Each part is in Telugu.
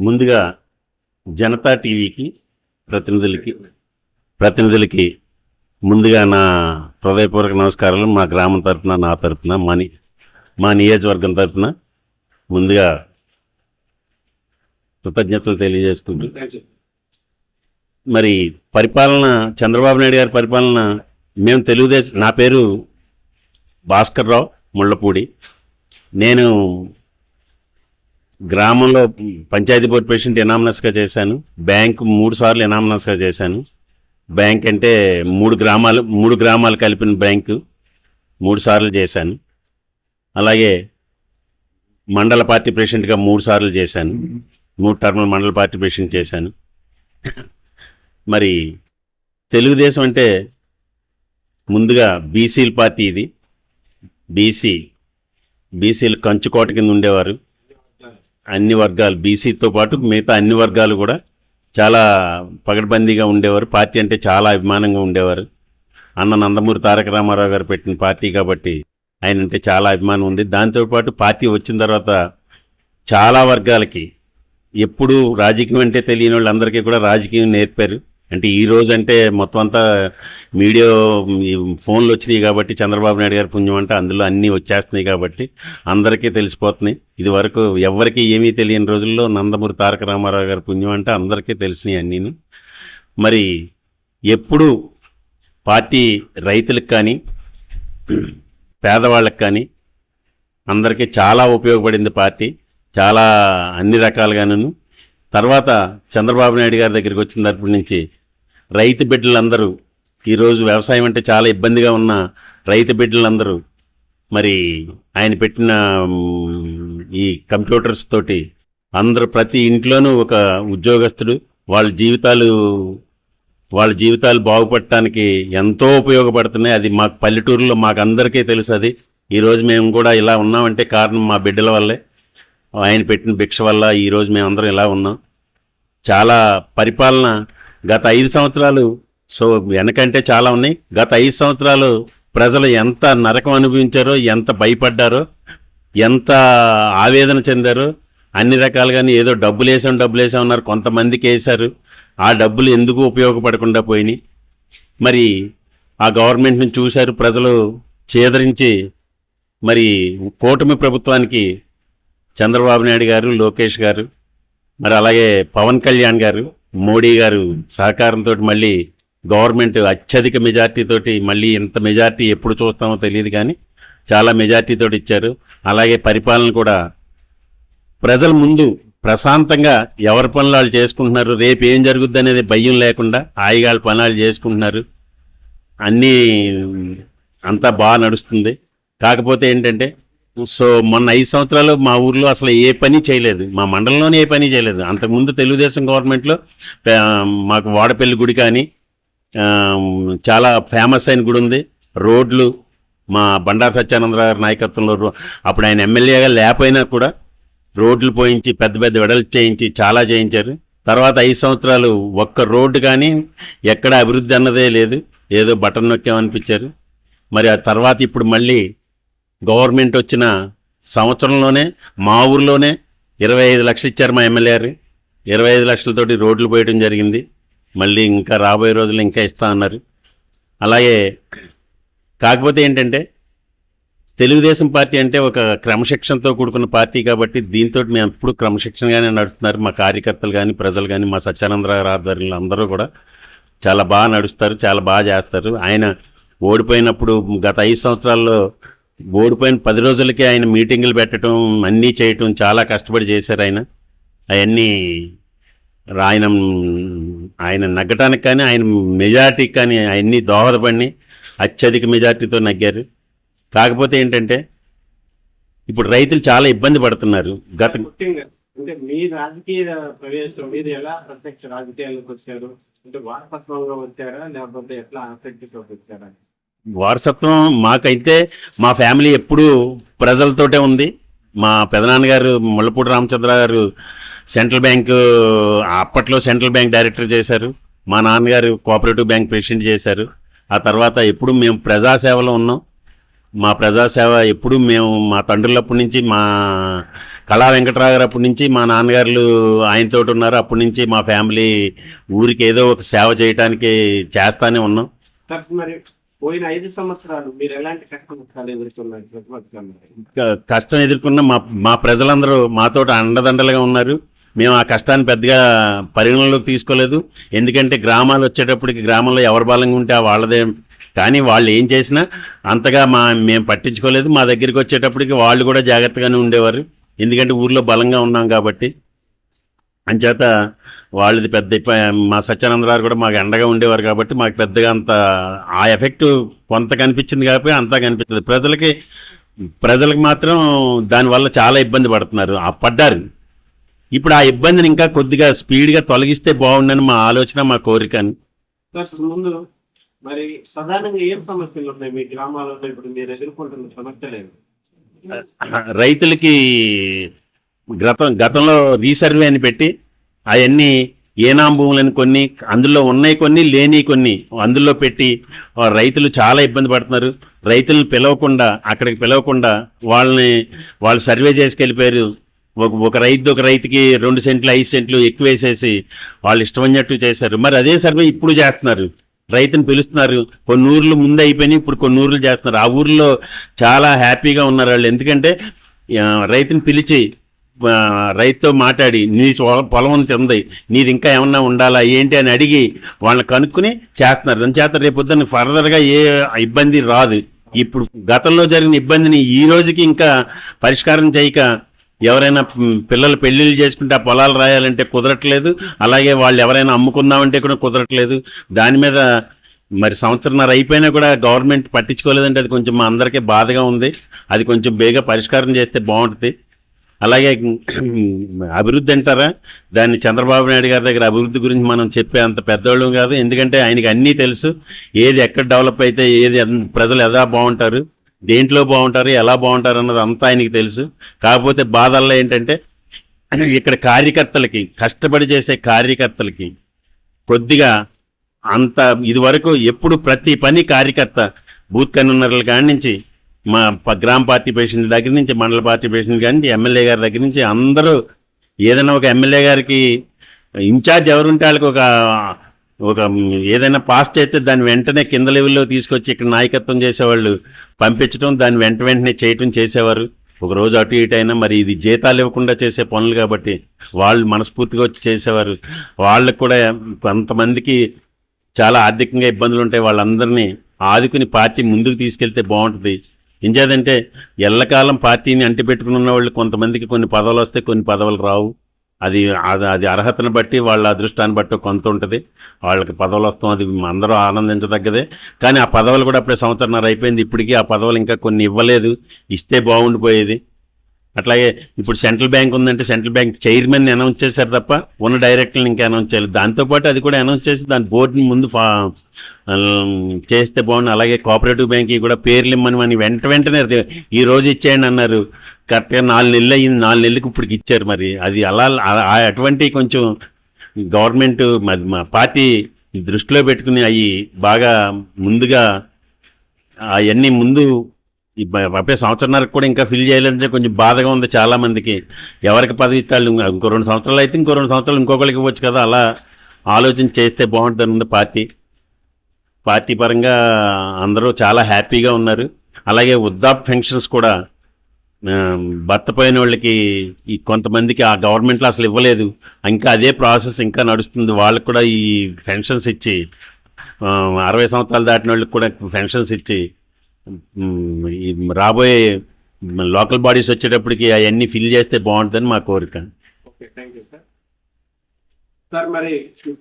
ముందుగా జనతా టీవీకి ప్రతినిధులకి ప్రతినిధులకి ముందుగా నా హృదయపూర్వక నమస్కారాలు. మా గ్రామం తరపున నా తరపున మా మా నియోజకవర్గం తరపున ముందుగా కృతజ్ఞతలు తెలియజేసుకుంటూ మరి పరిపాలన చంద్రబాబు నాయుడు గారి పరిపాలన మేము తెలుగుదేశం నా పేరు భాస్కర్ రావు ముళ్ళపూడి. నేను గ్రామంలో పంచాయతీ బోర్డు ప్రెసిడెంట్ ఎనామనస్గా చేశాను. బ్యాంక్ మూడు సార్లు ఎనామనస్గా చేశాను. బ్యాంక్ అంటే మూడు గ్రామాలు మూడు గ్రామాలు కలిపిన బ్యాంకు మూడు సార్లు చేశాను. అలాగే మండల పార్టీ ప్రెసిడెంట్గా మూడు సార్లు చేశాను. మూడు టర్ములు మండల పార్టీ ప్రెసిడెంట్ చేశాను. మరి తెలుగుదేశం అంటే ముందుగా బీసీల పార్టీ ఇది. బీసీ బీసీలు కంచుకోట కింద ఉండేవారు. అన్ని వర్గాలు బీసీతో పాటు మిగతా అన్ని వర్గాలు కూడా చాలా పగడ్బందీగా ఉండేవారు. పార్టీ అంటే చాలా అభిమానంగా ఉండేవారు. అన్న నందమూరి తారక రామారావు గారు పెట్టిన పార్టీ కాబట్టి ఆయన అంటే చాలా అభిమానం ఉంది. దాంతోపాటు పార్టీ వచ్చిన తర్వాత చాలా వర్గాలకి ఎప్పుడు రాజకీయం అంటే తెలియని వాళ్ళందరికీ కూడా రాజకీయం నేర్పారు. అంటే ఈ రోజు అంటే మొత్తం అంతా మీడియా ఫోన్లు వచ్చినాయి కాబట్టి చంద్రబాబు నాయుడు గారి పుణ్యం అంటే అందులో అన్నీ వచ్చేస్తున్నాయి కాబట్టి అందరికీ తెలిసిపోతున్నాయి. ఇది వరకు ఎవరికి ఏమీ తెలియని రోజుల్లో నందమూరి తారక రామారావు గారి పుణ్యం అంటే అందరికీ తెలిసినాయి అన్నీను. మరి ఎప్పుడు పార్టీ రైతులకు కానీ పేదవాళ్ళకి కానీ అందరికీ చాలా ఉపయోగపడింది పార్టీ. చాలా అన్ని రకాలుగాను. తర్వాత చంద్రబాబు నాయుడు గారి దగ్గరికి వచ్చిన తరపు నుంచి రైతు బిడ్డలందరూ ఈరోజు వ్యవసాయం అంటే చాలా ఇబ్బందిగా ఉన్న రైతు బిడ్డలందరూ మరి ఆయన పెట్టిన ఈ కంప్యూటర్స్ తోటి అందరూ ప్రతి ఇంట్లోనూ ఒక ఉద్యోగస్తుడు వాళ్ళ జీవితాలు వాళ్ళ జీవితాలు బాగుపడటానికి ఎంతో ఉపయోగపడుతున్నాయి. అది మాకు పల్లెటూరులో మాకు అందరికీ తెలుసు అది. ఈరోజు మేము కూడా ఇలా ఉన్నామంటే కారణం మా బిడ్డల వల్లే. ఆయన పెట్టిన భిక్ష వల్ల ఈరోజు మేమందరం ఇలా ఉన్నాం. చాలా పరిపాలన గత ఐదు సంవత్సరాలు సో వెనకంటే చాలా ఉన్నాయి. గత ఐదు సంవత్సరాలు ప్రజలు ఎంత నరకం అనుభవించారో ఎంత భయపడ్డారో ఎంత ఆవేదన చెందారో అన్ని రకాలుగానే ఏదో డబ్బులు వేసాం డబ్బులు వేసాం అన్నారు. కొంతమందికి వేశారు. ఆ డబ్బులు ఎందుకు ఉపయోగపడకుండా పోయినాయి? మరి ఆ గవర్నమెంట్ని చూశారు ప్రజలు చేదరించి మరి కూటమి ప్రభుత్వానికి చంద్రబాబు నాయుడు గారు లోకేష్ గారు మరి అలాగే పవన్ కళ్యాణ్ గారు మోడీ గారు సహకారంతో మళ్ళీ గవర్నమెంట్ అత్యధిక మెజార్టీతోటి మళ్ళీ ఇంత మెజార్టీ ఎప్పుడు చూస్తామో తెలియదు కానీ చాలా మెజార్టీతో ఇచ్చారు. అలాగే పరిపాలన కూడా ప్రజల ముందు ప్రశాంతంగా ఎవరి పనులు వాళ్ళు చేసుకుంటున్నారు రేపు ఏం జరుగుద్ది అనేది భయం లేకుండా హాయిగాళ్ళ పనులు చేసుకుంటున్నారు. అన్నీ అంతా బాగా నడుస్తుంది. కాకపోతే ఏంటంటే సో మొన్న ఐదు సంవత్సరాలు మా ఊర్లో అసలు ఏ పని చేయలేదు. మా మండలంలోనే ఏ పని చేయలేదు. అంతకుముందు తెలుగుదేశం గవర్నమెంట్లో మాకు వాడపల్లి గుడి కానీ చాలా ఫేమస్ అయిన గుడి ఉంది. రోడ్లు మా బండారు సత్యానందరావు గారి నాయకత్వంలో రో- అప్పుడు ఆయన ఎమ్మెల్యేగా లేకపోయినా కూడా రోడ్లు పోయించి పెద్ద పెద్ద వెడలు చేయించి చాలా చేయించారు. తర్వాత ఐదు సంవత్సరాలు ఒక్క రోడ్డు కానీ ఎక్కడ అభివృద్ధి అన్నదే లేదు. ఏదో బటన్ నొక్కామనిపించారు. మరి ఆ తర్వాత ఇప్పుడు మళ్ళీ గవర్నమెంట్ వచ్చిన సంవత్సరంలోనే మా ఊర్లోనే ఇరవై ఐదు లక్షలు ఇచ్చారు మా ఎమ్మెల్యే గారు. ఇరవై ఐదు లక్షలతోటి రోడ్లు పోయడం జరిగింది. మళ్ళీ ఇంకా రాబోయే రోజులు ఇంకా ఇస్తా అన్నారు. అలాగే కాకపోతే ఏంటంటే తెలుగుదేశం పార్టీ అంటే ఒక క్రమశిక్షణతో కూడుకున్న పార్టీ కాబట్టి దీంతో మేము ఎప్పుడు క్రమశిక్షణగానే నడుస్తున్నారు. మా కార్యకర్తలు కానీ ప్రజలు కానీ మా సత్యానందరావు గారి ఆధ్వర్యంలో అందరూ కూడా చాలా బాగా నడుస్తారు చాలా బాగా చేస్తారు. ఆయన ఓడిపోయినప్పుడు గత ఐదు సంవత్సరాల్లో ఓడిపోయిన పది రోజులకే ఆయన మీటింగులు పెట్టడం అన్నీ చేయటం చాలా కష్టపడి చేశారు ఆయన. అవన్నీ ఆయన ఆయన నగ్గటానికి కానీ ఆయన మెజార్టీకి కానీ అవన్నీ దోహదపడి అత్యధిక మెజార్టీతో నగ్గారు. కాకపోతే ఏంటంటే ఇప్పుడు రైతులు చాలా ఇబ్బంది పడుతున్నారు. గత అంటే మీ రాజకీయ ప్రవేశం మీరు ఎలా ప్రత్యక్ష రాజకీయాలకు వచ్చారు? అంటే వారసత్వంగా వచ్చారా? లేకపోతే ఎట్లా అసెక్టివ్ వచ్చారా? వారసత్వం మాకైతే మా ఫ్యామిలీ ఎప్పుడూ ప్రజలతోటే ఉంది. మా పెదనాన్నగారు ముళ్ళపూడి రామచంద్ర గారు సెంట్రల్ బ్యాంక్ అప్పట్లో సెంట్రల్ బ్యాంక్ డైరెక్టర్ చేశారు. మా నాన్నగారు కోఆపరేటివ్ బ్యాంక్ ప్రెసిడెంట్ చేశారు. ఆ తర్వాత ఎప్పుడు మేము ప్రజాసేవలో ఉన్నాం. మా ప్రజాసేవ ఎప్పుడు మేము మా తండ్రులప్పటి నుంచి మా కళా వెంకటరావు గారు అప్పటి నుంచి మా నాన్నగారు ఆయనతో ఉన్నారు. అప్పటి నుంచి మా ఫ్యామిలీ ఊరికి ఏదో ఒక సేవ చేయడానికి చేస్తానే ఉన్నాం. పోయిన ఐదు సంవత్సరాలు మీరు ఎలాంటి కష్టం ఎదుర్కొన్నారు? కష్టం ఎదుర్కొన్న మా మా ప్రజలందరూ మాతో అండదండలుగా ఉన్నారు. మేము ఆ కష్టాన్ని పెద్దగా పరిగణలోకి తీసుకోలేదు. ఎందుకంటే గ్రామాలు వచ్చేటప్పటికి గ్రామంలో ఎవరు బలంగా ఉంటే వాళ్ళదే. కానీ వాళ్ళు ఏం చేసినా అంతగా మా మేము పట్టించుకోలేదు. మా దగ్గరికి వచ్చేటప్పటికి వాళ్ళు కూడా జాగ్రత్తగానే ఉండేవారు. ఎందుకంటే ఊర్లో బలంగా ఉన్నాం కాబట్టి. అంచేత వాళ్ళది పెద్ద మా సత్యానందరావు కూడా మాకు అండగా ఉండేవారు కాబట్టి మాకు పెద్దగా అంత ఆ ఎఫెక్ట్ కొంత కనిపించింది కాబట్టి అంతా కనిపించదు ప్రజలకి ప్రజలకు మాత్రం దానివల్ల చాలా ఇబ్బంది పడుతున్నారు. ఆ పడ్డారు. ఇప్పుడు ఆ ఇబ్బందిని ఇంకా కొద్దిగా స్పీడ్గా తొలగిస్తే బాగుండని మా ఆలోచన మా కోరిక అని. ముందు మరి ప్రధానంగా ఏం సమస్యలు ఉన్నాయి మీ గ్రామాలలో? ఇప్పుడు మీరు ఎదుర్కొంటున్న సమస్యలు రైతులకి గతం గతంలో రీసర్వే అని పెట్టి అవన్నీ ఏనాం భూములని కొన్ని అందులో ఉన్నాయి కొన్ని లేని కొన్ని అందులో పెట్టి రైతులు చాలా ఇబ్బంది పడుతున్నారు. రైతులను పిలవకుండా అక్కడికి పిలవకుండా వాళ్ళని వాళ్ళు సర్వే చేసుకెళ్ళిపోయారు. ఒక ఒక రైతు ఒక రైతుకి రెండు సెంట్లు ఐదు సెంట్లు ఎక్కువ వేసేసి వాళ్ళు ఇష్టమైనట్టు చేశారు. మరి అదే సర్వే ఇప్పుడు చేస్తున్నారు. రైతుని పిలుస్తున్నారు. కొన్ని ఊర్లు ముందు అయిపోయినాయి ఇప్పుడు కొన్ని ఊర్లు చేస్తున్నారు. ఆ ఊర్లో చాలా హ్యాపీగా ఉన్నారు వాళ్ళు. ఎందుకంటే రైతుని పిలిచి రైతుతో మాట్లాడి నీ పొలం అంత ఉంది నీది ఇంకా ఏమన్నా ఉండాలా ఏంటి? అని అడిగి వాళ్ళని కనుక్కుని చేస్తున్నారు. దాని చేత రేపు పొద్దున్న ఫర్దర్గా ఏ ఇబ్బంది రాదు. ఇప్పుడు గతంలో జరిగిన ఇబ్బందిని ఈ రోజుకి ఇంకా పరిష్కారం చేయక ఎవరైనా పిల్లలు పెళ్ళిళ్ళు చేసుకుంటే ఆ పొలాలు రాయాలంటే కుదరట్లేదు. అలాగే వాళ్ళు ఎవరైనా అమ్ముకుందామంటే కూడా కుదరట్లేదు. దాని మీద మరి సంవత్సరంన్నర అయిపోయినా కూడా గవర్నమెంట్ పట్టించుకోలేదంటే అది కొంచెం మా అందరికీ బాధగా ఉంది. అది కొంచెం బేగా పరిష్కారం చేస్తే బాగుంటుంది. అలాగే అభివృద్ధి అంటారా? దాన్ని చంద్రబాబు నాయుడు గారి దగ్గర అభివృద్ధి గురించి మనం చెప్పే అంత పెద్దవాళ్ళం కాదు. ఎందుకంటే ఆయనకి అన్నీ తెలుసు. ఏది ఎక్కడ డెవలప్ అయితే ఏది ప్రజలు ఎలా బాగుంటారు దేంట్లో బాగుంటారు ఎలా బాగుంటారు అన్నది అంతా ఆయనకి తెలుసు. కాకపోతే బాధల్లో ఏంటంటే ఇక్కడ కార్యకర్తలకి కష్టపడి చేసే కార్యకర్తలకి కొద్దిగా అంత ఇదివరకు ఎప్పుడు ప్రతి పని కార్యకర్త బూత్ కన్వీనర్ల కాడి నుంచి మా గ్రామ పార్టీ పేషెంట్ల దగ్గర నుంచి మండల పార్టీ పేషెంట్ కానీ ఎమ్మెల్యే గారి దగ్గర నుంచి అందరూ ఏదైనా ఒక ఎమ్మెల్యే గారికి ఇన్ఛార్జ్ ఎవరుంటే వాళ్ళకి ఒక ఒక ఏదైనా పాస్ చేస్తే దాన్ని వెంటనే కింద లెవెల్లో తీసుకొచ్చి ఇక్కడ నాయకత్వం చేసేవాళ్ళు పంపించడం దాన్ని వెంట వెంటనే చేయటం చేసేవారు. ఒక రోజు అటు ఇటు అయినా మరి ఇది జీతాలు ఇవ్వకుండా చేసే పనులు కాబట్టి వాళ్ళు మనస్ఫూర్తిగా వచ్చి చేసేవారు. వాళ్ళకు కూడా కొంతమందికి చాలా ఆర్థికంగా ఇబ్బందులు ఉంటాయి వాళ్ళందరినీ ఆదుకుని పార్టీ ముందుకు తీసుకెళ్తే బాగుంటుంది. ఎంచేదంటే ఎల్లకాలం పార్టీని అంటిపెట్టుకుని వాళ్ళు కొంతమందికి కొన్ని పదవులు వస్తే కొన్ని పదవులు రావు. అది అది- అర్హతను బట్టి వాళ్ళ అదృష్టాన్ని బట్టి కొంత ఉంటుంది. వాళ్ళకి పదవులు వస్తాం అది అందరూ ఆనందించదగ్గదే. కానీ ఆ పదవులు కూడా అప్పుడే సంవత్సరం అయిపోయింది. ఇప్పటికీ ఆ పదవులు ఇంకా కొన్ని ఇవ్వలేదు. ఇస్తే బాగుండిపోయేది. అట్లాగే ఇప్పుడు సెంట్రల్ బ్యాంక్ ఉందంటే సెంట్రల్ బ్యాంక్ చైర్మన్ అనౌన్స్ చేశారు తప్ప ఉన్న డైరెక్టర్ని ఇంకా అనౌన్స్ చేయలేదు. దాంతోపాటు అది కూడా అనౌన్స్ చేసి దాని బోర్డుని ముందు ఫా చేస్తే బాగుంది అలాగే కోఆపరేటివ్ బ్యాంక్ కూడా పేర్లు ఇమ్మని అని వెంట వెంటనే ఈ రోజు ఇచ్చేయండి అన్నారు. కరెక్ట్గా నాలుగు నెలలు అయ్యింది. నాలుగు నెలలకు ఇప్పుడు ఇచ్చారు మరి. అది అలా అటువంటి కొంచెం గవర్నమెంట్ మా మా పార్టీ దృష్టిలో పెట్టుకుని అవి బాగా ముందుగా అవన్నీ ముందు ఈ ముప్పై సంవత్సరాలకు కూడా ఇంకా ఫిల్ చేయాలంటే కొంచెం బాధగా ఉంది చాలా మందికి. ఎవరికి పదవి ఇస్తాళ్ళు? ఇంకో రెండు సంవత్సరాలు అయితే ఇంకో రెండు సంవత్సరాలు ఇంకొకరికి ఇవ్వచ్చు కదా. అలా ఆలోచన చేస్తే బాగుంటుంది ఉంది పార్టీ. పార్టీ పరంగా అందరూ చాలా హ్యాపీగా ఉన్నారు. అలాగే వృద్ధాప్ ఫెన్షన్స్ కూడా భర్త పోయిన వాళ్ళకి ఈ కొంతమందికి ఆ గవర్నమెంట్లో అసలు ఇవ్వలేదు. ఇంకా అదే ప్రాసెస్ ఇంకా నడుస్తుంది. వాళ్ళకి కూడా ఈ పెన్షన్స్ ఇచ్చి అరవై సంవత్సరాలు దాటిన వాళ్ళకి కూడా పెన్షన్స్ ఇచ్చి రాబోయే లోకల్ బాడీస్ వచ్చేటప్పటికి అవన్నీ ఫిల్ చేస్తే బాగుంటుందని మా కోరిక. Okay thank you sir. Sir మరి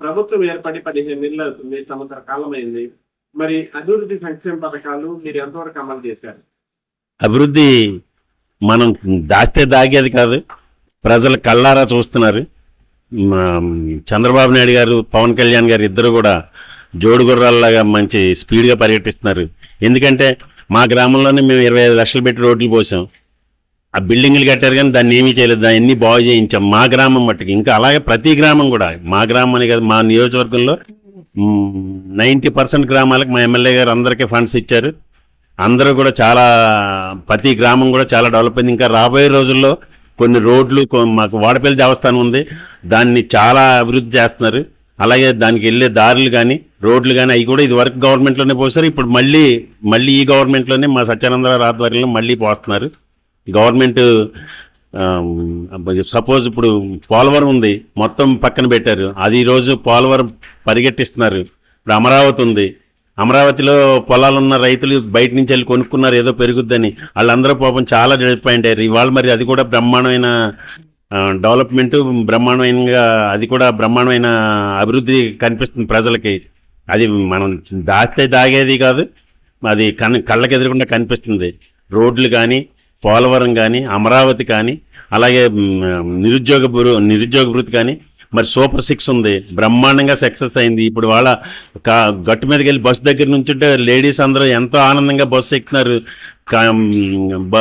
ప్రభుత్వం ఏర్పడి పదిహేను నెలలు అవుతుంది సంవత్సర కాలం అయింది మరి అభివృద్ధి సంక్షేమ పథకాలు మీరు ఎంతవరకు అమలు చేశారు? అభివృద్ధి మనం దాస్తే దాగేది కాదు ప్రజలు కళ్ళారా చూస్తున్నారు. చంద్రబాబు నాయుడు గారు పవన్ కళ్యాణ్ గారు ఇద్దరు కూడా జోడు గుర్రాల్లాగా మంచి స్పీడ్గా పర్యటిస్తున్నారు. ఎందుకంటే మా గ్రామంలోనే మేము ఇరవై ఐదు లక్షలు పెట్టి రోడ్లు పోసాం. ఆ బిల్డింగ్లు కట్టారు కానీ దాన్ని ఏమీ చేయలేదు. దాన్ని బాగు చేయించాం. మా గ్రామం మట్టుకు. ఇంకా అలాగే ప్రతి గ్రామం కూడా. మా గ్రామం అని కాదు మా నియోజకవర్గంలో నైంటీ పర్సెంట్ గ్రామాలకు మా ఎమ్మెల్యే గారు అందరికీ ఫండ్స్ ఇచ్చారు. అందరూ కూడా చాలా ప్రతి గ్రామం కూడా చాలా డెవలప్ అయింది. ఇంకా రాబోయే రోజుల్లో కొన్ని రోడ్లు కొ- మాకు వాడపల్లి దేవస్థానం ఉంది. దాన్ని చాలా అభివృద్ధి చేస్తున్నారు. అలాగే దానికి వెళ్ళే దారులు కానీ రోడ్లు కానీ అవి కూడా ఇది వరకు గవర్నమెంట్లోనే పోస్తారు ఇప్పుడు మళ్ళీ మళ్ళీ ఈ గవర్నమెంట్లోనే మా సత్యానందరావు ఆధ్వర్యంలో మళ్ళీ పోస్తున్నారు. గవర్నమెంట్ సపోజ్ ఇప్పుడు పోలవరం ఉంది మొత్తం పక్కన పెట్టారు. అది ఈరోజు పోలవరం పరిగెట్టిస్తున్నారు. ఇప్పుడు అమరావతి ఉంది. అమరావతిలో పొలాలు ఉన్న రైతులు బయట నుంచి వెళ్ళి కొనుక్కున్నారు ఏదో పెరుగుద్దని. వాళ్ళందరూ పాపం చాలా డిసప్పాయింట్ అయ్యారు ఇవాళ మరి అది కూడా బ్రహ్మాండమైన డెవలప్మెంట్ బ్రహ్మాండమైనగా అది కూడా బ్రహ్మాండమైన అభివృద్ధి కనిపిస్తుంది ప్రజలకి. అది మనం దాస్తే దాగేది కాదు అది కన్ కళ్ళకి ఎదురకుండా కనిపిస్తుంది. రోడ్లు కానీ పోలవరం కానీ అమరావతి కానీ అలాగే నిరుద్యోగ నిరుద్యోగ వృత్తి కానీ మరి సూపర్ సిక్స్ ఉంది. బ్రహ్మాండంగా సక్సెస్ అయింది. ఇప్పుడు వాళ్ళ కా- గట్టు మీదకి వెళ్ళి బస్సు దగ్గర నుంచుంటే లేడీస్ అందరూ ఎంతో ఆనందంగా బస్సు ఎక్కుతున్నారు.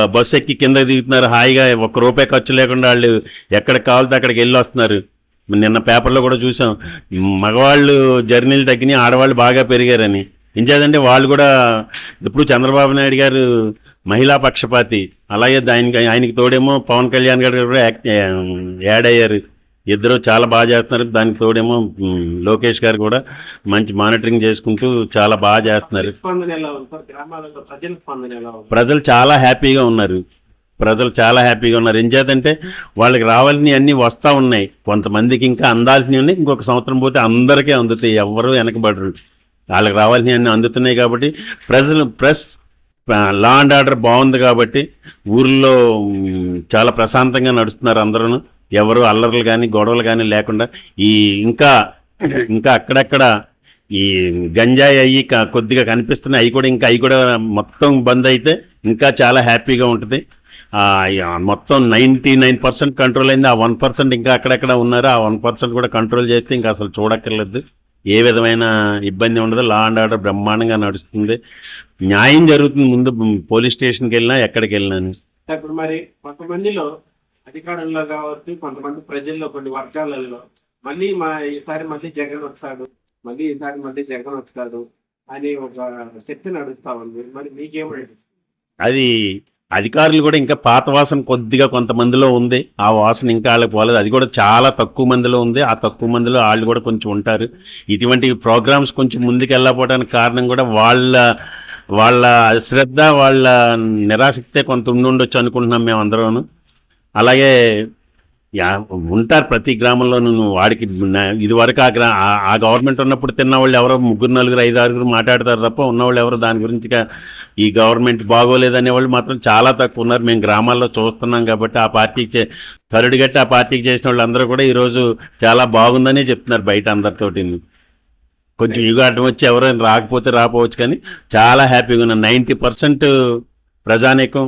బస్సు ఎక్కి కింద దిగుతున్నారు. హాయిగా ఒక్క రూపాయి ఖర్చు లేకుండా వాళ్ళు ఎక్కడ కావాలితే అక్కడికి వెళ్ళి వస్తున్నారు. నిన్న పేపర్లో కూడా చూసాం. మగవాళ్ళు జర్నీలు తగ్గినాయి ఆడవాళ్ళు బాగా పెరిగారని. ఇంచేదంటే వాళ్ళు కూడా ఇప్పుడు చంద్రబాబు నాయుడు గారు మహిళా పక్షపాతి. అలాగే దానికి ఆయనకి తోడేమో పవన్ కళ్యాణ్ గారు కూడా యాడ్ అయ్యారు. ఇద్దరు చాలా బాగా చేస్తున్నారు. దానికి తోడేమో లోకేష్ గారు కూడా మంచి మానిటరింగ్ చేసుకుంటూ చాలా బాగా చేస్తున్నారు. ప్రజల చాలా హ్యాపీగా ఉన్నారు. ప్రజలు చాలా హ్యాపీగా ఉన్నారు. ఏం చేతంటే వాళ్ళకి రావాల్సినవి అన్నీ వస్తూ ఉన్నాయి. కొంతమందికి ఇంకా అందాల్సినవి ఉన్నాయి. ఇంకొక సంవత్సరం పోతే అందరికీ అందుతాయి. ఎవరు వెనకబడరు. వాళ్ళకి రావాల్సినవి అన్నీ అందుతున్నాయి కాబట్టి ప్రజలు ప్రెస్ లా అండ్ ఆర్డర్ బాగుంది కాబట్టి ఊర్లో చాలా ప్రశాంతంగా నడుస్తున్నారు అందరూ ఎవరు అల్లర్లు కానీ గొడవలు కానీ లేకుండా ఈ ఇంకా ఇంకా అక్కడక్కడ ఈ గంజాయి అయ్యి కొద్దిగా కనిపిస్తున్నాయి. అవి కూడా ఇంకా అవి కూడా మొత్తం బంద్ అయితే ఇంకా చాలా హ్యాపీగా ఉంటుంది. మొత్తం నైంటీ నైన్ పర్సెంట్ కంట్రోల్ అయింది. ఆ వన్ పర్సెంట్ ఇంకా అక్కడక్కడ ఉన్నారు. ఆ వన్ పర్సెంట్ కూడా కంట్రోల్ చేస్తే ఇంకా అసలు చూడక్కర్లేదు. ఏ విధమైన ఇబ్బంది ఉండదు. లా అండ్ ఆర్డర్ బ్రహ్మాండంగా నడుస్తుంది. న్యాయం జరుగుతుంది. ముందు పోలీస్ స్టేషన్కి వెళ్ళినా ఎక్కడికి వెళ్ళినా. ఇప్పుడు మరి కొంతమందిలో అధికారంలో కావచ్చు కొంతమంది ప్రజల్లో కొన్ని వర్గాలలో మళ్ళీ మా ఈసారి మళ్ళీ జగన్ వస్తాడు మళ్ళీ ఈసారి మళ్ళీ జగన్ వస్తాడు అని ఒక చర్చ నడుస్తా ఉంది. మరి మీకేమండి? అది అధికారులు కూడా ఇంకా పాత వాసన కొద్దిగా కొంతమందిలో ఉంది. ఆ వాసన ఇంకా వాళ్ళకి పోలేదు. అది కూడా చాలా తక్కువ మందిలో ఉంది. ఆ తక్కువ మందిలో వాళ్ళు కూడా కొంచెం ఉంటారు. ఇటువంటి ప్రోగ్రామ్స్ కొంచెం ముందుకు వెళ్ళకపోవడానికి కారణం కూడా వాళ్ళ వాళ్ళ శ్రద్ధ వాళ్ళ నిరాశక్తే కొంత ఉండి ఉండొచ్చు అనుకుంటున్నాం మేము అందరూ అలాగే ఉంటారు ప్రతి గ్రామంలోనూ నువ్వు వాడికి ఇది వరకు ఆ గ్రా ఆ- గవర్నమెంట్ ఉన్నప్పుడు తిన్న వాళ్ళు ఎవరో ముగ్గురు నలుగురు ఐదు ఆరుగురు మాట్లాడతారు తప్ప ఉన్నవాళ్ళు ఎవరు దాని గురించి ఈ గవర్నమెంట్ బాగోలేదనే వాళ్ళు మాత్రం చాలా తక్కువ ఉన్నారు. మేము గ్రామాల్లో చూస్తున్నాం కాబట్టి ఆ పార్టీకి చే కరుడు గట్టి ఆ పార్టీకి చేసిన వాళ్ళు అందరూ కూడా ఈరోజు చాలా బాగుందనే చెప్తున్నారు బయట అందరితోటి కొంచెం యుగాటం వచ్చి ఎవరైనా రాకపోతే రాపోవచ్చు కానీ చాలా హ్యాపీగా ఉన్నారు. నైంటీ పర్సెంట్ ప్రజానీకం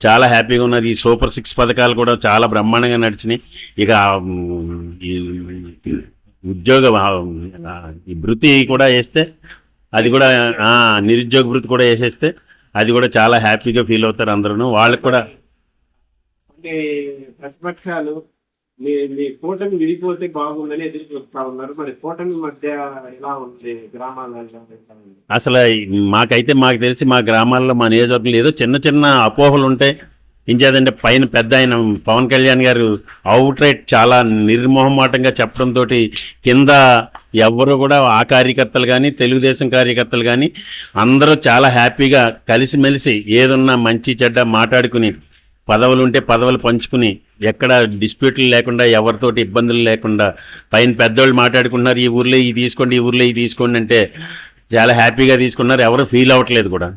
చాలా హ్యాపీగా ఉన్నది. ఈ సూపర్ సిక్స్ పథకాలు కూడా చాలా బ్రహ్మాండంగా నడిచినాయి. ఇక ఉద్యోగ ఈ భృతి కూడా వేస్తే అది కూడా నిరుద్యోగ భృతి కూడా వేసేస్తే అది కూడా చాలా హ్యాపీగా ఫీల్ అవుతారు అందరూ వాళ్ళకి కూడా ప్రతిపక్షాలు మీ మీ కూటమి విడిపోతే బాగుందని ఎదురు చూస్తా ఉన్నారు. మరి కూటమి మధ్య ఎలా ఉంది? గ్రామాలలో అసలు మాకైతే మాకు తెలిసి మా గ్రామాల్లో మా నియోజకవర్గంలో ఏదో చిన్న చిన్న అపోహలు ఉంటాయి ఇంకేదంటే పైన పెద్ద ఆయన పవన్ కళ్యాణ్ గారు అవుట్ రైట్ చాలా నిర్మోహమాటంగా చెప్పడంతో కింద ఎవ్వరు కూడా ఆ కార్యకర్తలు కానీ తెలుగుదేశం కార్యకర్తలు కానీ అందరూ చాలా హ్యాపీగా కలిసిమెలిసి ఏదున్నా మంచి చెడ్డ మాట్లాడుకుని పదవులు ఉంటే పదవులు పంచుకుని ఎక్కడ డిస్ప్యూట్లు లేకుండా ఎవరితోటి ఇబ్బందులు లేకుండా పైన పెద్దోళ్ళు మాట్లాడుకున్నారు ఈ ఊర్లో ఇది తీసుకోండి ఈ ఊర్లో ఇది తీసుకోండి అంటే చాలా హ్యాపీగా తీసుకున్నారు ఎవరు ఫీల్ అవ్వట్లేదు కూడా.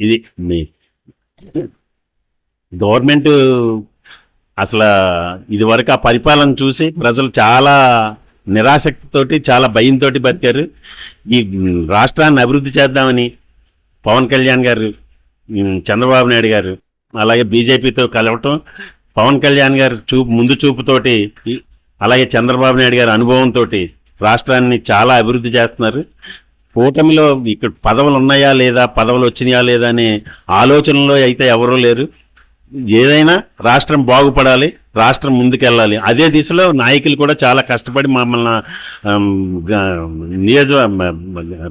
ఇది మీ గవర్నమెంట్ అసలు ఇది వరకు ఆ పరిపాలన చూసి ప్రజలు చాలా నిరాసక్తితోటి చాలా భయంతో బతికారు. ఈ రాష్ట్రాన్ని అభివృద్ధి చేద్దామని పవన్ కళ్యాణ్ గారు చంద్రబాబు నాయుడు గారు అలాగే బీజేపీతో కలవటం పవన్ కళ్యాణ్ గారు చూపు ముందు చూపుతోటి అలాగే చంద్రబాబు నాయుడు గారి అనుభవంతో రాష్ట్రాన్ని చాలా అభివృద్ధి చేస్తున్నారు. కూటమిలో ఇక్కడ పదవులు ఉన్నాయా లేదా పదవులు వచ్చినాయా లేదా అనే ఆలోచనలో అయితే ఎవరూ లేరు. ఏదైనా రాష్ట్రం బాగుపడాలి రాష్ట్రం ముందుకెళ్ళాలి. అదే దిశలో నాయకులు కూడా చాలా కష్టపడి మమ్మల్ని నియోజ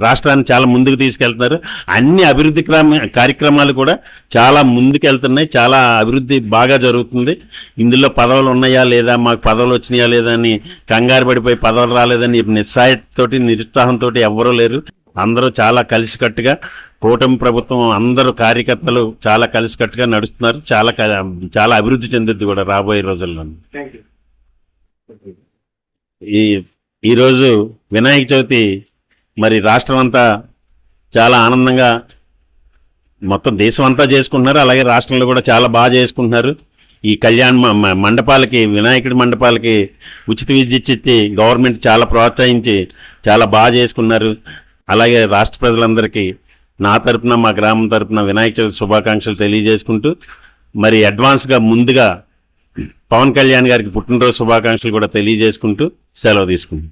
రాష్ట్రాన్ని చాలా ముందుకు తీసుకెళ్తున్నారు. అన్ని అభివృద్ధి క్రమ కార్యక్రమాలు కూడా చాలా ముందుకెళ్తున్నాయి. చాలా అభివృద్ధి బాగా జరుగుతుంది. ఇందులో పదవులు ఉన్నాయా లేదా మాకు పదవులు వచ్చినాయా లేదా అని కంగారు పడిపోయి పదవులు రాలేదని నిస్సాయతోటి నిరుత్సాహంతో ఎవరూ లేరు. అందరూ చాలా కలిసికట్టుగా కూటమి ప్రభుత్వం అందరూ కార్యకర్తలు చాలా కలిసికట్టుగా నడుస్తున్నారు. చాలా చాలా అభివృద్ధి చెందుద్ది కూడా రాబోయే రోజుల్లో ఈ ఈరోజు వినాయక చవితి మరి రాష్ట్రం అంతా చాలా ఆనందంగా మొత్తం దేశం అంతా చేసుకుంటున్నారు. అలాగే రాష్ట్రంలో కూడా చాలా బాగా చేసుకుంటున్నారు. ఈ కళ్యాణ్ మండపాలకి వినాయకుడి మండపాలకి ఉచిత విద్యుత్ ఇచ్చి గవర్నమెంట్ చాలా ప్రోత్సహించి చాలా బాగా చేసుకున్నారు. అలాగే రాష్ట్ర ప్రజలందరికీ నా తరపున మా గ్రామం తరపున వినాయక చవితి శుభాకాంక్షలు తెలియజేసుకుంటూ మరి అడ్వాన్స్గా ముందుగా పవన్ కళ్యాణ్ గారికి పుట్టినరోజు శుభాకాంక్షలు కూడా తెలియజేసుకుంటూ సెలవు తీసుకుంటాం